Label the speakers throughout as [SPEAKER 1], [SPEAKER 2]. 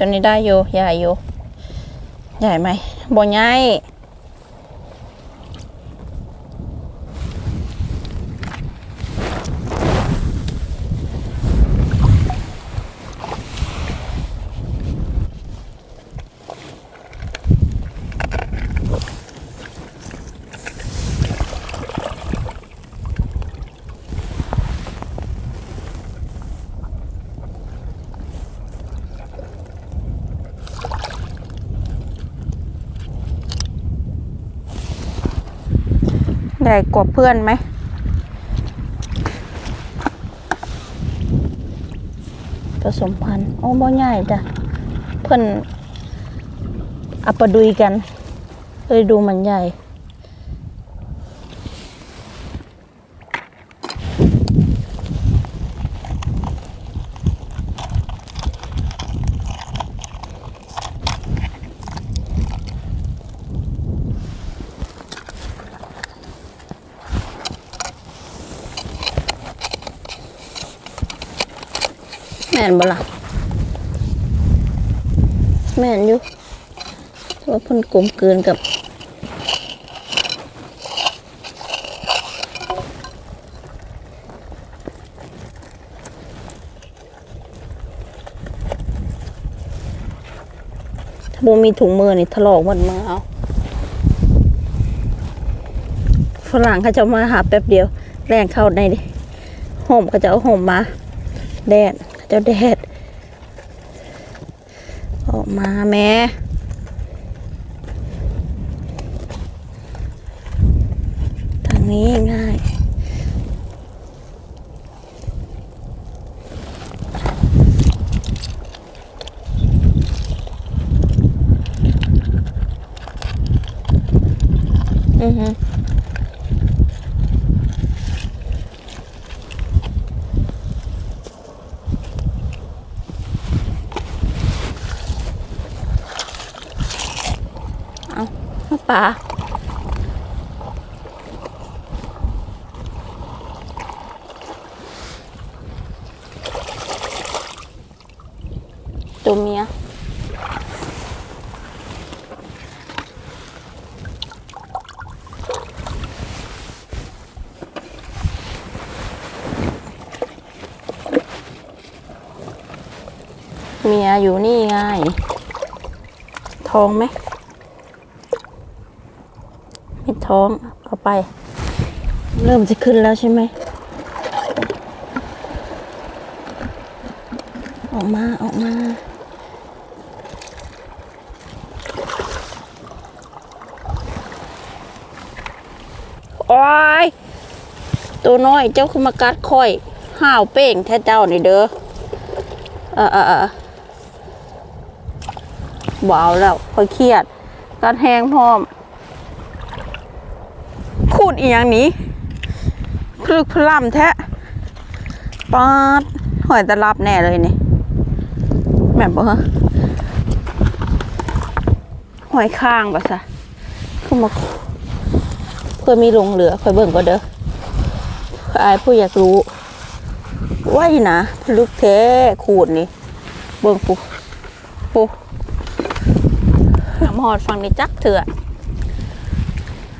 [SPEAKER 1] ตัวนี้ได้อยู่ใหญ่อยู่ ใหญ่ไหมบ่ใหญ่ ใหญ่กว่าเพื่อนไหมผสมพันธุ์โอ้บ่ใหญ่จ้ะเพื่อนอัปดุยกันเลยดูมันใหญ่ นบ่ล่ะแม่นอยู่แต่ว่าพ่นกลมเกินกับถ้าบ่มีถุงมือนี่ถลอกหมดมือเอาฝรั่งเขาจะมาหาแป๊บเดียว แรงเข้าในดิห่มเขาจะเอาห่มมา แดด เจ้าแดด ออกมาแม่ทางนี้ง่าย อือฮึเอาเอา ปลาตัวเมียเมียอยู่นี่ไงท้องไหม ท้องเอาไป เริ่มจะขึ้นแล้วใช่ไหมออกมาออกมาโอ้ยตัวน้อยเจ้าคือมากัดค่อยห้าวเป้งแท้เจ้านี่เด้อเออเออเบ่เอาแล้วค่อยเครียดกัดแห้งพร้อม ดอีกอย่างนี้พลึกพล่ำแท้ปาดหอยตะลับแน่เลยนี่แม่บ่ฮะหอยข้างป่ะซะคือมาเพื่อมีลงเหลือคอยเบิ่งก็เด้อข้อายผู้อยากรู้ว่าอีนะลึกแท้ขูดนี่ เบิ่งปูปูน้ำหอดฝั่งนี้จักเถื่อ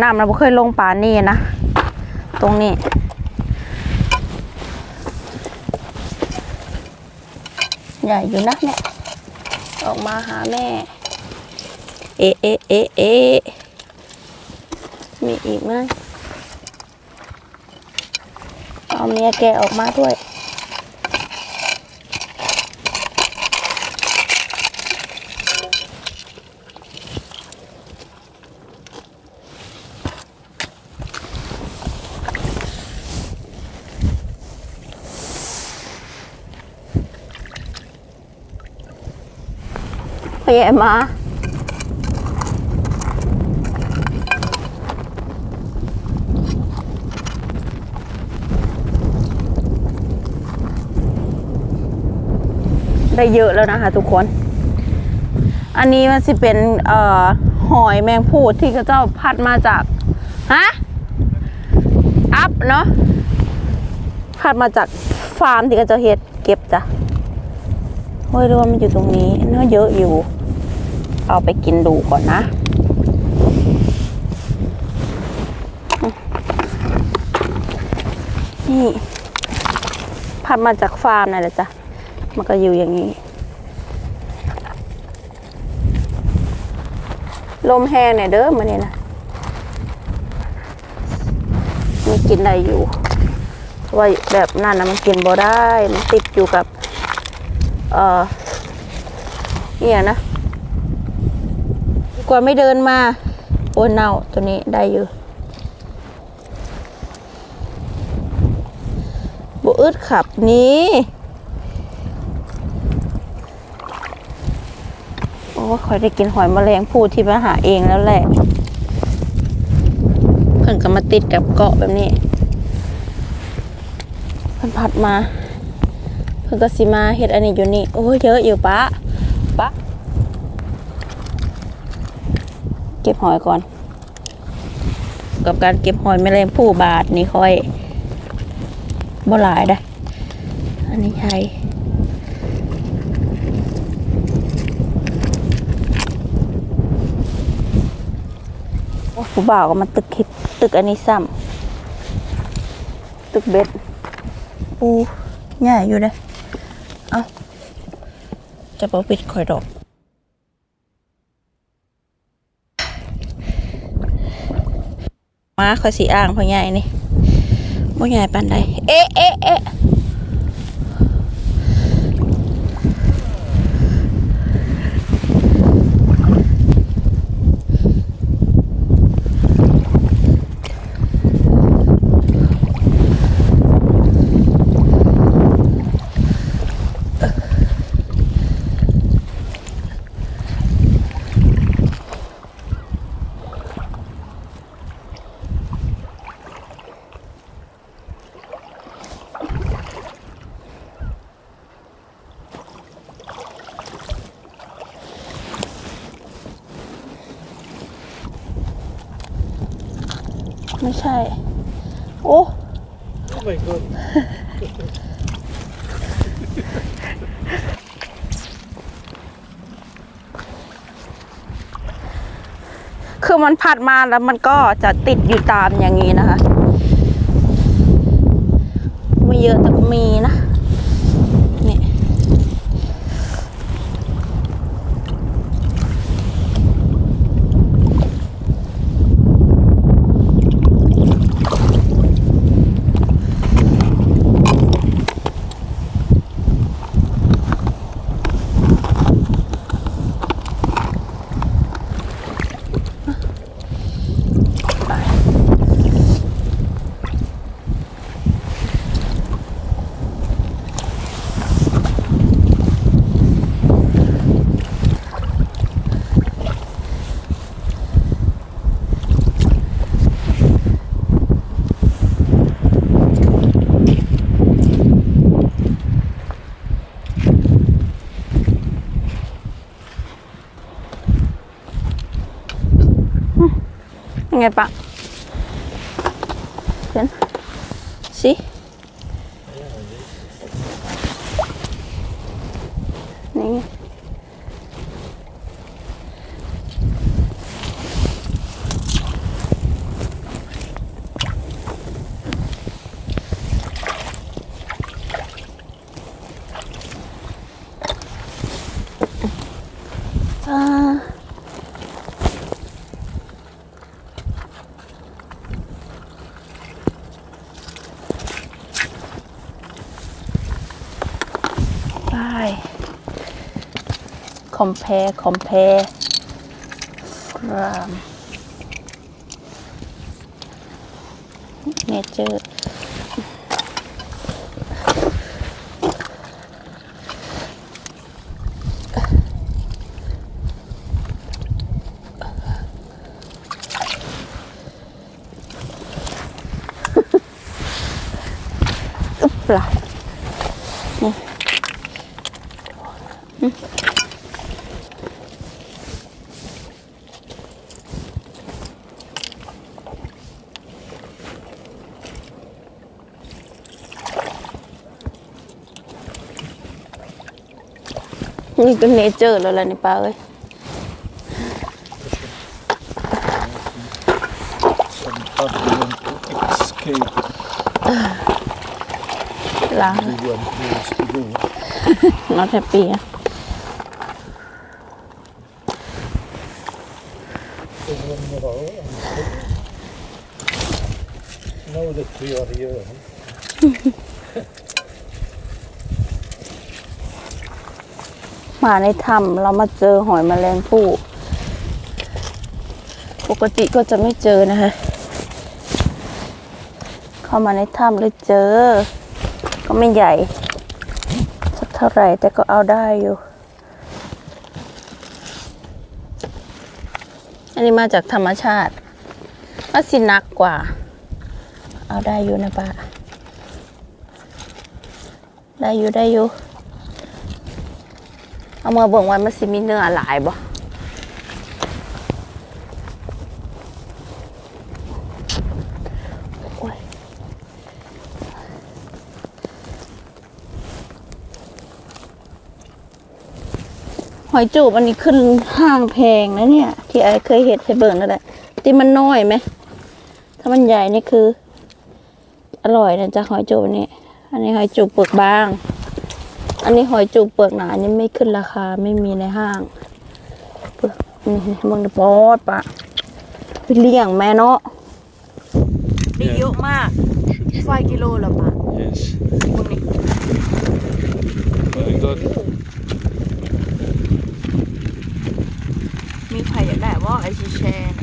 [SPEAKER 1] น้ำเราบ่เคยลงป่านนี่นะ ตรงนี้ใหญ่อยู่นะเนี่ย ออกมาหาแม่ เอะเอะเอะเอะมีอีกไหมเอาเมียแกออกมาด้วย ไปแย่มาได้เยอะแล้วนะคะทุกคน อันนี้มันสิเป็นเอ่อหอยแมงพูดที่เขาเจ้าพัดมาจาก ฮะ อัพเนาะ พัดมาจากฟาร์มที่เขาเจ้าเฮ็ดเก็บจ้ะ เฮ้ยหรือว่ามันอยู่ตรงนี้เนื้อเยอะอยู่ เอาไปกินดูก่อนนะนี่พัดมาจากฟาร์มนั่นแหละจ้ะ มันก็อยู่อย่างนี้ ลมแห้งเนี่ยเด้อมันนี่ยนะมันกินได้อยู่เพราะว่าแบบนั้นนะมันกินบ่ได้ มันติดอยู่กับ เอ่อเนี่ยนะกว่าไม่เดินมาโอ้ยเน่าตัวนี้ได้อยู่บอึดขับนี้โอ้คอยได้กินหอยแมลงภู่ที่มาหาเองแล้วแหละ เพิ่นก็มาติดกับเกาะแบบนี้เพิ่นผัดมา พิ่นก็สิมาเฮ็ดอันนี้อยู่นี่โอ้เยอะอยู่ปะปะเก็บหอยก่อน กับการเก็บหอยแมลงภู่บาทนี่ค่อยบ่หลายได้อันนี้ใช่โอ้ผู้บ่าวก็มาตึกคลิปตึกอันนี้ซ้ำตึกเบ็ดปูใหญ่อยู่เลย เอาจะปอปิดคอยดอกมาคอยสีอ่างพอใหญ่นี่บ่ใหญ่ปันใดเอ๊ะเอ๊ะเอ๊ะ ไม่ใช่ โอ้
[SPEAKER 2] Oh my god.
[SPEAKER 1] คือมันพัดมาแล้วมันก็จะติดอยู่ตามอย่างนี้นะคะ ไม่เยอะแต่ก็มีนะ ยังไง compare compare. From nature. อึ๊บ ล่ะอนี่ก็เนเจอร์แล้วล่ะนี่ป้าเอ้ย
[SPEAKER 2] Some argument to escape
[SPEAKER 1] ล้าง
[SPEAKER 2] everyone wants to go.
[SPEAKER 1] not happy อะ
[SPEAKER 2] Now that we are here,
[SPEAKER 1] มาในถ้ำเรามาเจอหอยแมลงภู่ปกติก็จะไม่เจอนะคะ เข้ามาในถ้ำเลยเจอ ก็ไม่ใหญ่ สักเท่าไหร่แต่ก็เอาได้อยู่ อันนี้มาจากธรรมชาติว่าสินักกว่า เอาได้อยู่นะป้าได้อยู่ได้อยู่ เอามาเบิ่งว่ามันสิมีเนื้อหลายบ่หอยจูบอันนี้ขึ้นห้างแพงนะเนี่ย ที่ไอเคยเห็ดให้เบิ่งนั่นแหละที่มันน้อยไหม ถ้ามันใหญ่นี่คือ อร่อยนะจ๊ะหอยจูบอันนี้อันนี้หอยจูบเปลือกบาง อันนี้หอยจูบเปลือกหนาอันนี้ไม่ขึ้นราคาไม่มีในห้างเปลือกนี่มึงปอดปะไปเลี้ยงแม่เนาะได้เยอะมากไฟกิโลละปะ
[SPEAKER 2] yes,
[SPEAKER 1] มึงนี่
[SPEAKER 2] very good.
[SPEAKER 1] มีใครอยากได้ว่าไอชีแชร์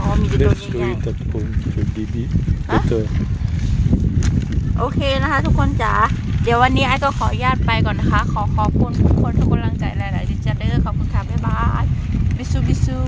[SPEAKER 1] อ๋อมีแต่ตัว
[SPEAKER 2] Let's do
[SPEAKER 1] ใหญ่
[SPEAKER 2] it at home to be be-
[SPEAKER 1] Huh?
[SPEAKER 2] better.
[SPEAKER 1] ๆโอเคนะคะ ทุกคนจ๋า เดี๋ยววันนี้ไอ้ก็ขออนุญาตไปก่อนนะคะ ขอขอบคุณทุกคนทุกกำลังใจหลายๆที่จะเด้อขอบคุณค่ะ บ๊ายบาย บิซูบิซู